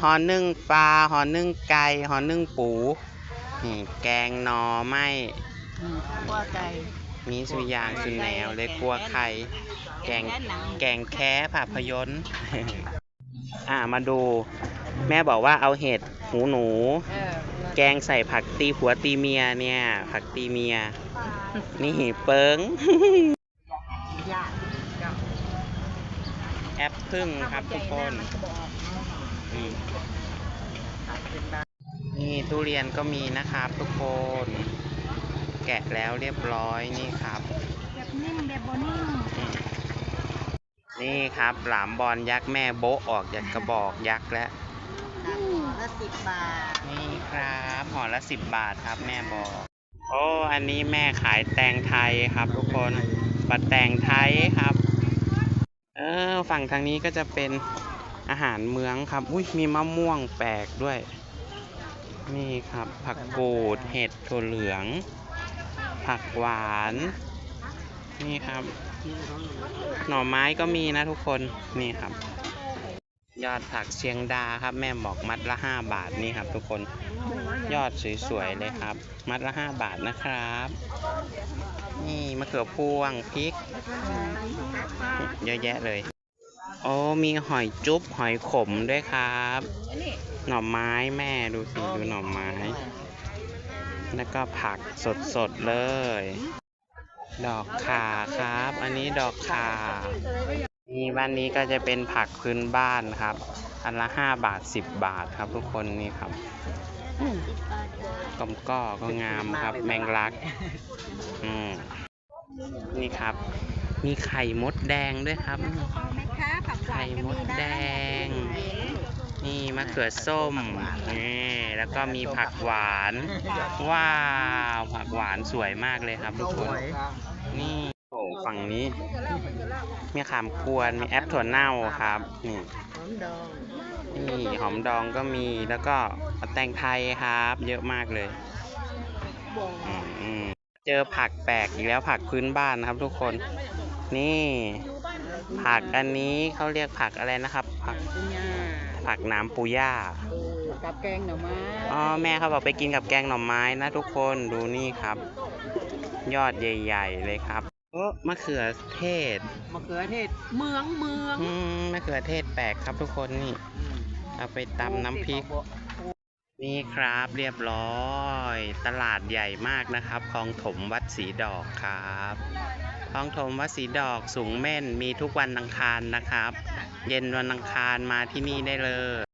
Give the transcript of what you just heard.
หอนึ่งปลาหอนึ่งไก่หอนึ่งปูนี่แกงหนอไม่อืมคั่วไก่มีสุยางสุแนวเลยกลัวไข่แกงหนังแกงแค้ภาพยนตร์ อ่ามาดู แม่บอกว่าเอาเห็ดหูหนู เออแกงใส่ผักตีผัวตีเมียเนี่ย ผักตีเมีย นี่เปิง ยากเจ้าแอปพึ่งครับทุกคน มัก็บอกนี่ขายเป็นบาท นี่ทุเรียนก็มีนะครับทุกคน แกะแล้วเรียบร้อยนี่ครับแบบนิ่มแบบโบนิ่มอืมนี่ครับหลามบอลยักษ์แม่โบ๊ะออกจากกระบอกยักษ์แล้วละสิบบาท นี่ครับห่อละสิบบาทครับแม่บอกโอ้อันนี้แม่ขายแตงไทยครับ ทุกคนปัดแตงไทยครับ เออฝั่งทางนี้ก็จะเป็น อาหารเมืองครับ อุ้ยมีมะม่วงแปลกด้วย นี่ครับ ผักกูด เห็ดถั่วเหลือง ผักหวาน นี่ครับ หน่อไม้ก็มีนะทุกคน นี่ครับ ยอดผักเชียงดาครับ แม่บอกมัดละห้าบาทนี่ครับ ทุกคน ยอดสวยๆเลยครับ มัดละห้าบาทนะครับ นี่มะเขือพวงพริก เยอะแยะเลย โอ้มีหอยจุ๊บหอยขมด้วยครับ หน่อไม้แม่ดูสิดูหน่อไม้ แล้วก็ผักสดๆเลย ดอกข่าครับ อันนี้ดอกข่านี่บ้านนี้ก็จะเป็นผักพื้นบ้านครับ อันละห้าบาทสิบบาทครับทุกคนนี่ครับกอมก้อก็งามครับ แมงลัก อืมนี่ครับ มีไข่มดแดงด้วยครับเอา ไหมคะผักหวาไข่นก็มดนะแดง นี่มะเขือส้ม นี่ แล้วก็มีผักหวาน ว้าว ผักหวานสวยมากเลยครับทุกคน นี่โอ้ฝั่งนี้ มีขามกวน มีแอปถั่วเน่าครับ นี่หอมดองนี่หอมดองก็มี แล้วก็แตงไทยครับ เยอะมากเลยบ่งอืมอืมเจอผักแปลกอีกแล้วผักพื้นบ้านนะครับทุกคน นี่ ผักอันนี้เขาเรียกผักอะไรนะครับ ผักปุญญาผักน้ำปูย่าเออกับแกงหน่อไม้อ๋อแม่เขาบอกไปกินกับแกงหน่อไม้นะทุกคนดูนี่ครับ ยอดใหญ่ ๆ เลยครับโอ้มะเขือเทศมะเขือเทศเมืองเมืองอืมมะเขือเทศแปลกครับทุกคนนี่เอาไปตำน้ำพริก นี่ครับเรียบร้อย ตลาดใหญ่มากนะครับคลองถมวัดสีดอกครับ ท้องถมวัดสีดอกสูงเม่นมีทุกวันอังคารนะครับ เย็นวันอังคารมาที่นี่ได้เลย